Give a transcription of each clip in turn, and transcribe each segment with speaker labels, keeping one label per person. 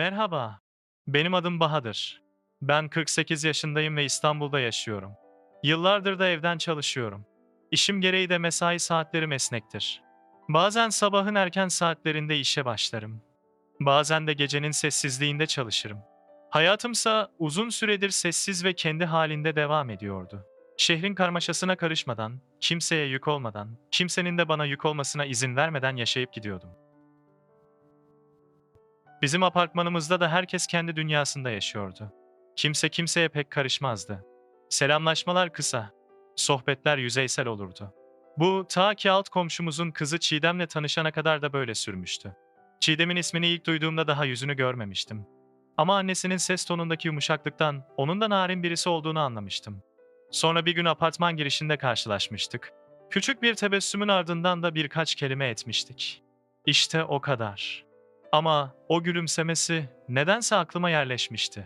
Speaker 1: Merhaba. Benim adım Bahadır. Ben 48 yaşındayım ve İstanbul'da yaşıyorum. Yıllardır da evden çalışıyorum. İşim gereği de mesai saatlerim esnektir. Bazen sabahın erken saatlerinde işe başlarım. Bazen de gecenin sessizliğinde çalışırım. Hayatımsa uzun süredir sessiz ve kendi halinde devam ediyordu. Şehrin karmaşasına karışmadan, kimseye yük olmadan, kimsenin de bana yük olmasına izin vermeden yaşayıp gidiyordum. Bizim apartmanımızda da herkes kendi dünyasında yaşıyordu. Kimse kimseye pek karışmazdı. Selamlaşmalar kısa, sohbetler yüzeysel olurdu. Bu ta ki alt komşumuzun kızı Çiğdem'le tanışana kadar da böyle sürmüştü. Çiğdem'in ismini ilk duyduğumda daha yüzünü görmemiştim. Ama annesinin ses tonundaki yumuşaklıktan onun da narin birisi olduğunu anlamıştım. Sonra bir gün apartman girişinde karşılaşmıştık. Küçük bir tebessümün ardından da birkaç kelime etmiştik. İşte o kadar. Ama o gülümsemesi nedense aklıma yerleşmişti.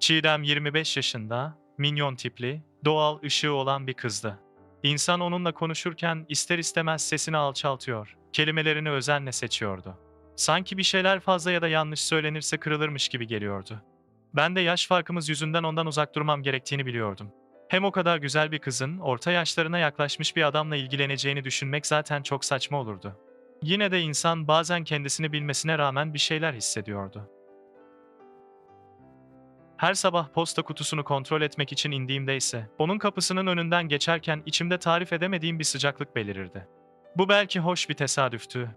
Speaker 1: Çiğdem 25 yaşında, minyon tipli, doğal ışığı olan bir kızdı. İnsan onunla konuşurken ister istemez sesini alçaltıyor, kelimelerini özenle seçiyordu. Sanki bir şeyler fazla ya da yanlış söylenirse kırılırmış gibi geliyordu. Ben de yaş farkımız yüzünden ondan uzak durmam gerektiğini biliyordum. Hem o kadar güzel bir kızın orta yaşlarına yaklaşmış bir adamla ilgileneceğini düşünmek zaten çok saçma olurdu. Yine de insan bazen kendisini bilmesine rağmen bir şeyler hissediyordu. Her sabah posta kutusunu kontrol etmek için indiğimde ise onun kapısının önünden geçerken içimde tarif edemediğim bir sıcaklık belirirdi. Bu belki hoş bir tesadüftü.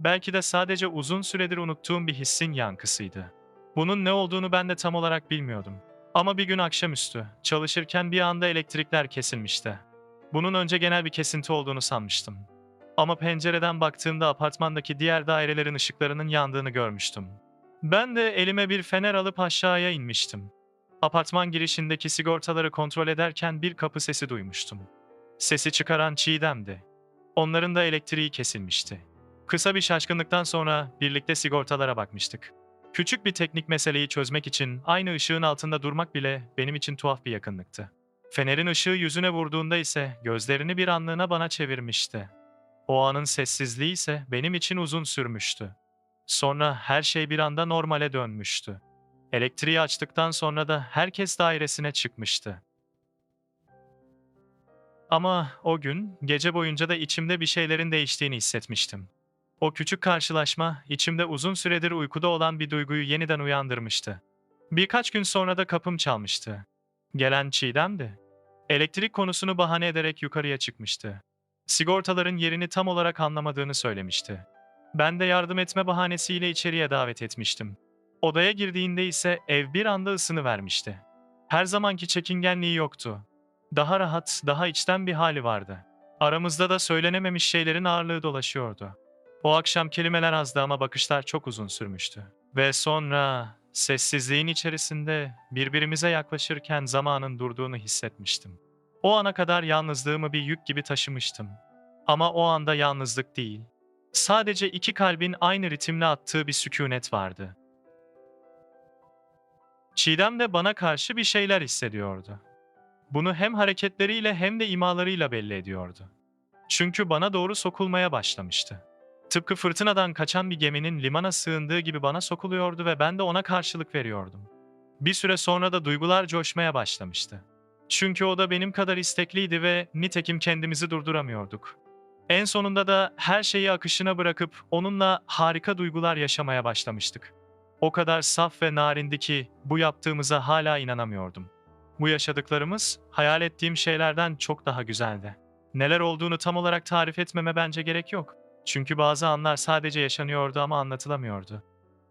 Speaker 1: Belki de sadece uzun süredir unuttuğum bir hissin yankısıydı. Bunun ne olduğunu ben de tam olarak bilmiyordum. Ama bir gün akşamüstü çalışırken bir anda elektrikler kesilmişti. Bunun önce genel bir kesinti olduğunu sanmıştım. Ama pencereden baktığımda apartmandaki diğer dairelerin ışıklarının yandığını görmüştüm. Ben de elime bir fener alıp aşağıya inmiştim. Apartman girişindeki sigortaları kontrol ederken bir kapı sesi duymuştum. Sesi çıkaran Çiğdem'di. Onların da elektriği kesilmişti. Kısa bir şaşkınlıktan sonra birlikte sigortalara bakmıştık. Küçük bir teknik meseleyi çözmek için aynı ışığın altında durmak bile benim için tuhaf bir yakınlıktı. Fenerin ışığı yüzüne vurduğunda ise gözlerini bir anlığına bana çevirmişti. O anın sessizliği ise benim için uzun sürmüştü. Sonra her şey bir anda normale dönmüştü. Elektriği açtıktan sonra da herkes dairesine çıkmıştı. Ama o gün gece boyunca da içimde bir şeylerin değiştiğini hissetmiştim. O küçük karşılaşma içimde uzun süredir uykuda olan bir duyguyu yeniden uyandırmıştı. Birkaç gün sonra da kapım çalmıştı. Gelen Çiğdem'di. Elektrik konusunu bahane ederek yukarıya çıkmıştı. Sigortaların yerini tam olarak anlamadığını söylemişti. Ben de yardım etme bahanesiyle içeriye davet etmiştim. Odaya girdiğinde ise ev bir anda ısını vermişti. Her zamanki çekingenliği yoktu. Daha rahat, daha içten bir hali vardı. Aramızda da söylenememiş şeylerin ağırlığı dolaşıyordu. O akşam kelimeler azdı ama bakışlar çok uzun sürmüştü. Ve sonra sessizliğin içerisinde birbirimize yaklaşırken zamanın durduğunu hissetmiştim. O ana kadar yalnızlığımı bir yük gibi taşımıştım. Ama o anda yalnızlık değil. Sadece iki kalbin aynı ritimle attığı bir sükunet vardı. Çiğdem de bana karşı bir şeyler hissediyordu. Bunu hem hareketleriyle hem de imalarıyla belli ediyordu. Çünkü bana doğru sokulmaya başlamıştı. Tıpkı fırtınadan kaçan bir geminin limana sığındığı gibi bana sokuluyordu ve ben de ona karşılık veriyordum. Bir süre sonra da duygular coşmaya başlamıştı. Çünkü o da benim kadar istekliydi ve nitekim kendimizi durduramıyorduk. En sonunda da her şeyi akışına bırakıp onunla harika duygular yaşamaya başlamıştık. O kadar saf ve narindi ki bu yaptığımıza hala inanamıyordum. Bu yaşadıklarımız hayal ettiğim şeylerden çok daha güzeldi. Neler olduğunu tam olarak tarif etmeme bence gerek yok. Çünkü bazı anlar sadece yaşanıyordu ama anlatılamıyordu.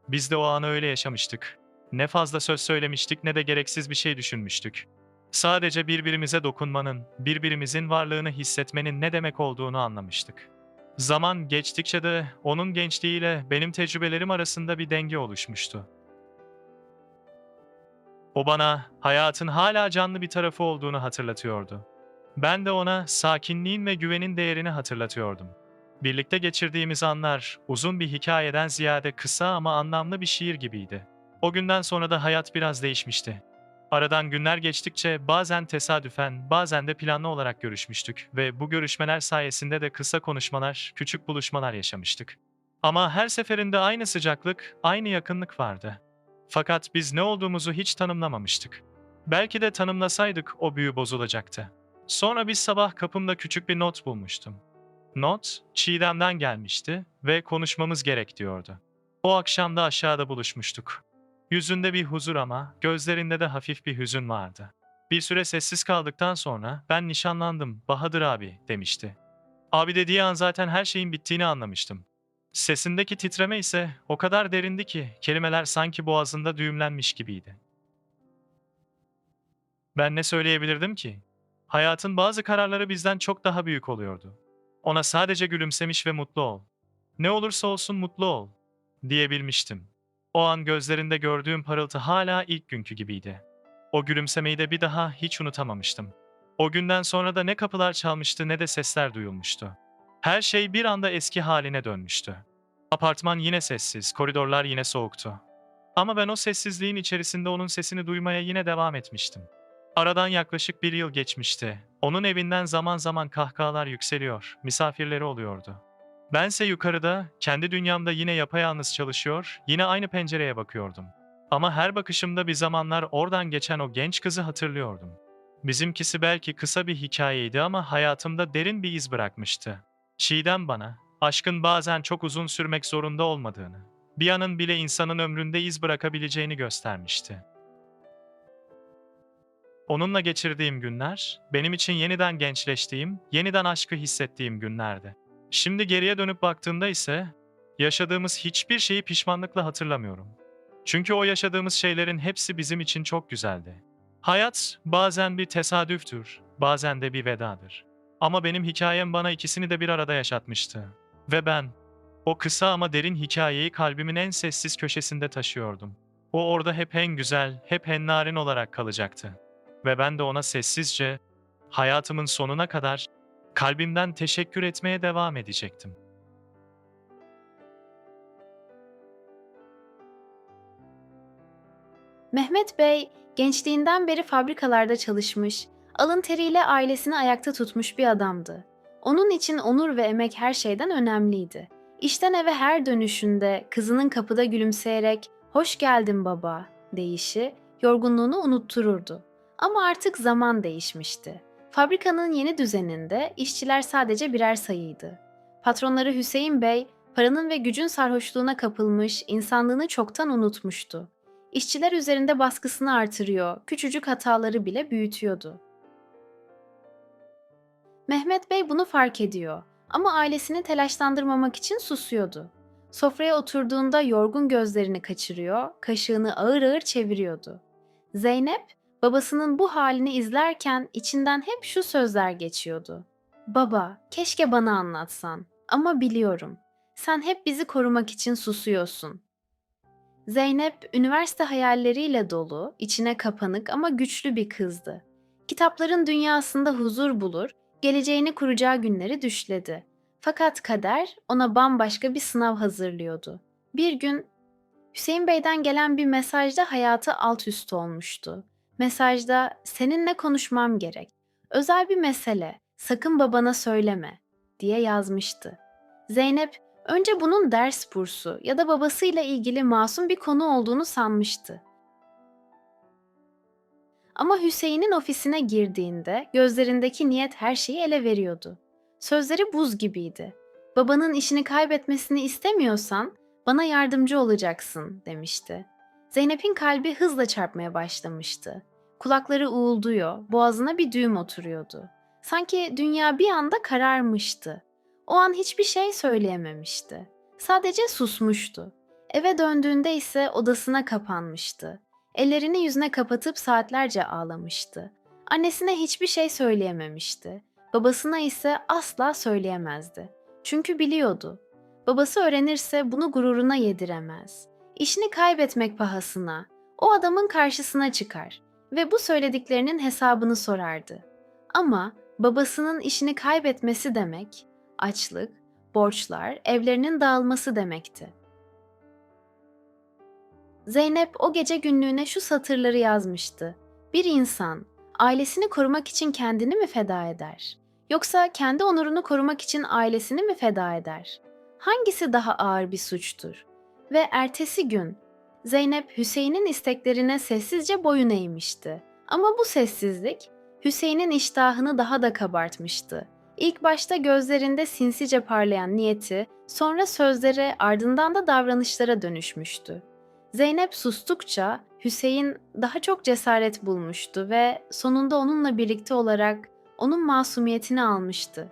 Speaker 1: Biz de o anı öyle yaşamıştık. Ne fazla söz söylemiştik ne de gereksiz bir şey düşünmüştük. Sadece birbirimize dokunmanın, birbirimizin varlığını hissetmenin ne demek olduğunu anlamıştık. Zaman geçtikçe de onun gençliğiyle benim tecrübelerim arasında bir denge oluşmuştu. O bana hayatın hala canlı bir tarafı olduğunu hatırlatıyordu. Ben de ona sakinliğin ve güvenin değerini hatırlatıyordum. Birlikte geçirdiğimiz anlar uzun bir hikayeden ziyade kısa ama anlamlı bir şiir gibiydi. O günden sonra da hayat biraz değişmişti. Aradan günler geçtikçe bazen tesadüfen, bazen de planlı olarak görüşmüştük ve bu görüşmeler sayesinde de kısa konuşmalar, küçük buluşmalar yaşamıştık. Ama her seferinde aynı sıcaklık, aynı yakınlık vardı. Fakat biz ne olduğumuzu hiç tanımlamamıştık. Belki de tanımlasaydık o büyü bozulacaktı. Sonra bir sabah kapımda küçük bir not bulmuştum. Not, Çiğdem'den gelmişti ve konuşmamız gerek diyordu. O akşam da aşağıda buluşmuştuk. Yüzünde bir huzur ama gözlerinde de hafif bir hüzün vardı. Bir süre sessiz kaldıktan sonra ben nişanlandım Bahadır abi demişti. Abi dediği an zaten her şeyin bittiğini anlamıştım. Sesindeki titreme ise o kadar derindi ki kelimeler sanki boğazında düğümlenmiş gibiydi. Ben ne söyleyebilirdim ki? Hayatın bazı kararları bizden çok daha büyük oluyordu. Ona sadece gülümsemiş ve mutlu ol. Ne olursa olsun mutlu ol diyebilmiştim. O an gözlerinde gördüğüm parıltı hala ilk günkü gibiydi. O gülümsemeyi de bir daha hiç unutamamıştım. O günden sonra da ne kapılar çalmıştı ne de sesler duyulmuştu. Her şey bir anda eski haline dönmüştü. Apartman yine sessiz, koridorlar yine soğuktu. Ama ben o sessizliğin içerisinde onun sesini duymaya yine devam etmiştim. Aradan yaklaşık bir yıl geçmişti. Onun evinden zaman zaman kahkahalar yükseliyor, misafirleri oluyordu. Bense yukarıda, kendi dünyamda yine yapayalnız çalışıyor, yine aynı pencereye bakıyordum. Ama her bakışımda bir zamanlar oradan geçen o genç kızı hatırlıyordum. Bizimkisi belki kısa bir hikayeydi ama hayatımda derin bir iz bırakmıştı. Çiğdem bana, aşkın bazen çok uzun sürmek zorunda olmadığını, bir anın bile insanın ömründe iz bırakabileceğini göstermişti. Onunla geçirdiğim günler, benim için yeniden gençleştiğim, yeniden aşkı hissettiğim günlerdi. Şimdi geriye dönüp baktığımda ise, yaşadığımız hiçbir şeyi pişmanlıkla hatırlamıyorum. Çünkü o yaşadığımız şeylerin hepsi bizim için çok güzeldi. Hayat bazen bir tesadüftür, bazen de bir vedadır. Ama benim hikayem bana ikisini de bir arada yaşatmıştı. Ve ben o kısa ama derin hikayeyi kalbimin en sessiz köşesinde taşıyordum. O orada hep en güzel, hep en narin olarak kalacaktı. Ve ben de ona sessizce, hayatımın sonuna kadar kalbimden teşekkür etmeye devam edecektim.
Speaker 2: Mehmet Bey, gençliğinden beri fabrikalarda çalışmış, alın teriyle ailesini ayakta tutmuş bir adamdı. Onun için onur ve emek her şeyden önemliydi. İşten eve her dönüşünde kızının kapıda gülümseyerek "Hoş geldin baba." deyişi yorgunluğunu unuttururdu. Ama artık zaman değişmişti. Fabrikanın yeni düzeninde işçiler sadece birer sayıydı. Patronları Hüseyin Bey, paranın ve gücün sarhoşluğuna kapılmış, insanlığını çoktan unutmuştu. İşçiler üzerinde baskısını artırıyor, küçücük hataları bile büyütüyordu. Mehmet Bey bunu fark ediyor ama ailesini telaşlandırmamak için susuyordu. Sofraya oturduğunda yorgun gözlerini kaçırıyor, kaşığını ağır ağır çeviriyordu. Zeynep, babasının bu halini izlerken içinden hep şu sözler geçiyordu. Baba, keşke bana anlatsan ama biliyorum. Sen hep bizi korumak için susuyorsun. Zeynep, üniversite hayalleriyle dolu, içine kapanık ama güçlü bir kızdı. Kitapların dünyasında huzur bulur, geleceğini kuracağı günleri düşledi. Fakat kader ona bambaşka bir sınav hazırlıyordu. Bir gün Hüseyin Bey'den gelen bir mesajda hayatı alt üst olmuştu. Mesajda seninle konuşmam gerek. Özel bir mesele. Sakın babana söyleme diye yazmıştı. Zeynep önce bunun ders bursu ya da babasıyla ilgili masum bir konu olduğunu sanmıştı. Ama Hüseyin'in ofisine girdiğinde gözlerindeki niyet her şeyi ele veriyordu. Sözleri buz gibiydi. Babanın işini kaybetmesini istemiyorsan bana yardımcı olacaksın demişti. Zeynep'in kalbi hızla çarpmaya başlamıştı. Kulakları uğulduyor, boğazına bir düğüm oturuyordu. Sanki dünya bir anda kararmıştı. O an hiçbir şey söyleyememişti. Sadece susmuştu. Eve döndüğünde ise odasına kapanmıştı. Ellerini yüzüne kapatıp saatlerce ağlamıştı. Annesine hiçbir şey söyleyememişti. Babasına ise asla söyleyemezdi. Çünkü biliyordu. Babası öğrenirse bunu gururuna yediremez. İşini kaybetmek pahasına o adamın karşısına çıkar ve bu söylediklerinin hesabını sorardı. Ama babasının işini kaybetmesi demek açlık, borçlar, evlerinin dağılması demekti. Zeynep o gece günlüğüne şu satırları yazmıştı. Bir insan ailesini korumak için kendini mi feda eder? Yoksa kendi onurunu korumak için ailesini mi feda eder? Hangisi daha ağır bir suçtur? Ve ertesi gün Zeynep Hüseyin'in isteklerine sessizce boyun eğmişti. Ama bu sessizlik Hüseyin'in iştahını daha da kabartmıştı. İlk başta gözlerinde sinsice parlayan niyeti, sonra sözlere, ardından da davranışlara dönüşmüştü. Zeynep sustukça Hüseyin daha çok cesaret bulmuştu ve sonunda onunla birlikte olarak onun masumiyetini almıştı.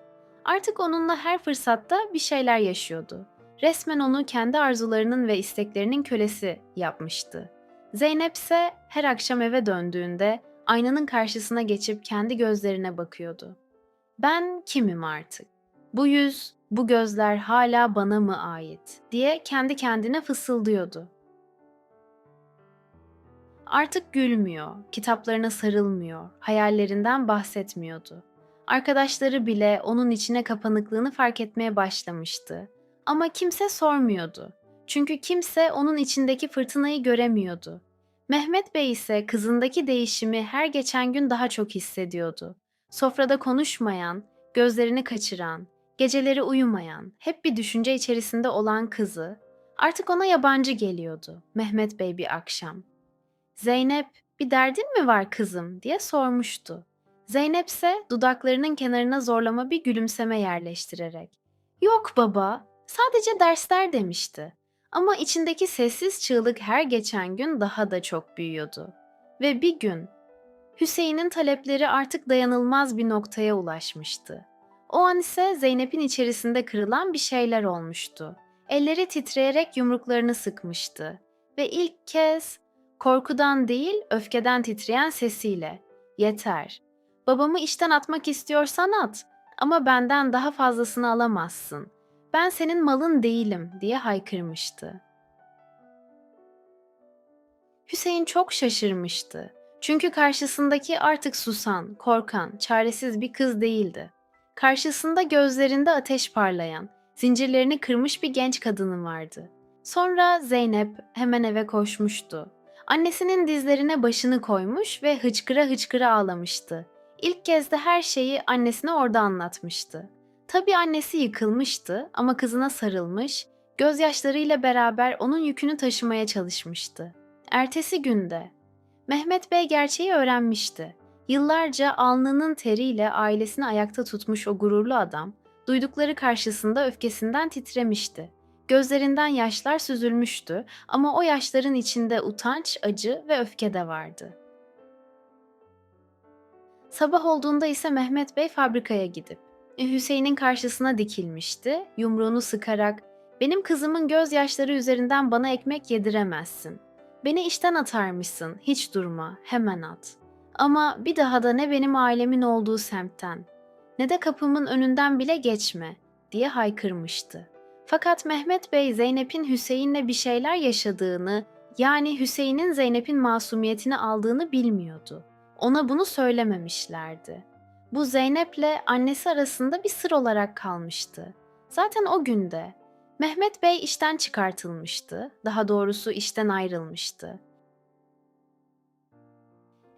Speaker 2: Artık onunla her fırsatta bir şeyler yaşıyordu. Resmen onu kendi arzularının ve isteklerinin kölesi yapmıştı. Zeynep ise her akşam eve döndüğünde aynanın karşısına geçip kendi gözlerine bakıyordu. Ben kimim artık? Bu yüz, bu gözler hala bana mı ait diye kendi kendine fısıldıyordu. Artık gülmüyor, kitaplarına sarılmıyor, hayallerinden bahsetmiyordu. Arkadaşları bile onun içine kapanıklığını fark etmeye başlamıştı. Ama kimse sormuyordu. Çünkü kimse onun içindeki fırtınayı göremiyordu. Mehmet Bey ise kızındaki değişimi her geçen gün daha çok hissediyordu. Sofrada konuşmayan, gözlerini kaçıran, geceleri uyumayan, hep bir düşünce içerisinde olan kızı artık ona yabancı geliyordu Mehmet Bey bir akşam. Zeynep, bir derdin mi var kızım diye sormuştu. Zeynep ise dudaklarının kenarına zorlama bir gülümseme yerleştirerek. Yok baba, sadece dersler demişti. Ama içindeki sessiz çığlık her geçen gün daha da çok büyüyordu. Ve bir gün Hüseyin'in talepleri artık dayanılmaz bir noktaya ulaşmıştı. O an ise Zeynep'in içerisinde kırılan bir şeyler olmuştu. Elleri titreyerek yumruklarını sıkmıştı ve ilk kez korkudan değil, öfkeden titreyen sesiyle "Yeter. Babamı işten atmak istiyorsan at ama benden daha fazlasını alamazsın. Ben senin malın değilim." diye haykırmıştı. Hüseyin çok şaşırmıştı. Çünkü karşısındaki artık susan, korkan, çaresiz bir kız değildi. Karşısında gözlerinde ateş parlayan, zincirlerini kırmış bir genç kadının vardı. Sonra Zeynep hemen eve koşmuştu. Annesinin dizlerine başını koymuş ve hıçkıra hıçkıra ağlamıştı. İlk kez de her şeyi annesine orada anlatmıştı. Tabii annesi yıkılmıştı ama kızına sarılmış, gözyaşlarıyla beraber onun yükünü taşımaya çalışmıştı. Ertesi günde Mehmet Bey gerçeği öğrenmişti. Yıllarca alnının teriyle ailesini ayakta tutmuş o gururlu adam, duydukları karşısında öfkesinden titremişti. Gözlerinden yaşlar süzülmüştü ama o yaşların içinde utanç, acı ve öfke de vardı. Sabah olduğunda ise Mehmet Bey fabrikaya gidip Hüseyin'in karşısına dikilmişti, yumruğunu sıkarak "Benim kızımın gözyaşları üzerinden bana ekmek yediremezsin. Beni işten atarmışsın, hiç durma, hemen at. Ama bir daha da ne benim ailemin olduğu semtten, ne de kapımın önünden bile geçme." diye haykırmıştı. Fakat Mehmet Bey Zeynep'in Hüseyin'le bir şeyler yaşadığını, yani Hüseyin'in Zeynep'in masumiyetini aldığını bilmiyordu. Ona bunu söylememişlerdi. Bu Zeynep'le annesi arasında bir sır olarak kalmıştı. Zaten o günde Mehmet Bey işten çıkartılmıştı, daha doğrusu işten ayrılmıştı.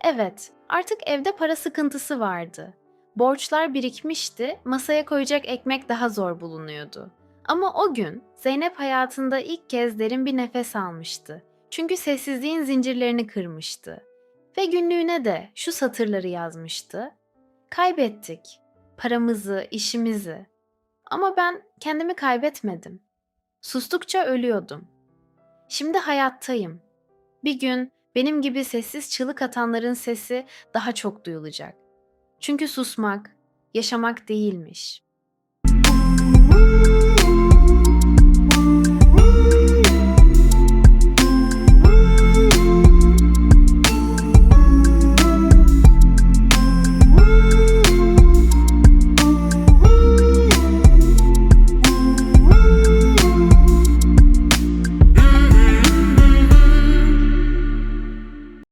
Speaker 2: Evet, artık evde para sıkıntısı vardı. Borçlar birikmişti, masaya koyacak ekmek daha zor bulunuyordu. Ama o gün Zeynep hayatında ilk kez derin bir nefes almıştı. Çünkü sessizliğin zincirlerini kırmıştı. Ve günlüğüne de şu satırları yazmıştı. Kaybettik. Paramızı, işimizi. Ama ben kendimi kaybetmedim. Sustukça ölüyordum. Şimdi hayattayım. Bir gün benim gibi sessiz çığlık atanların sesi daha çok duyulacak. Çünkü susmak, yaşamak değilmiş.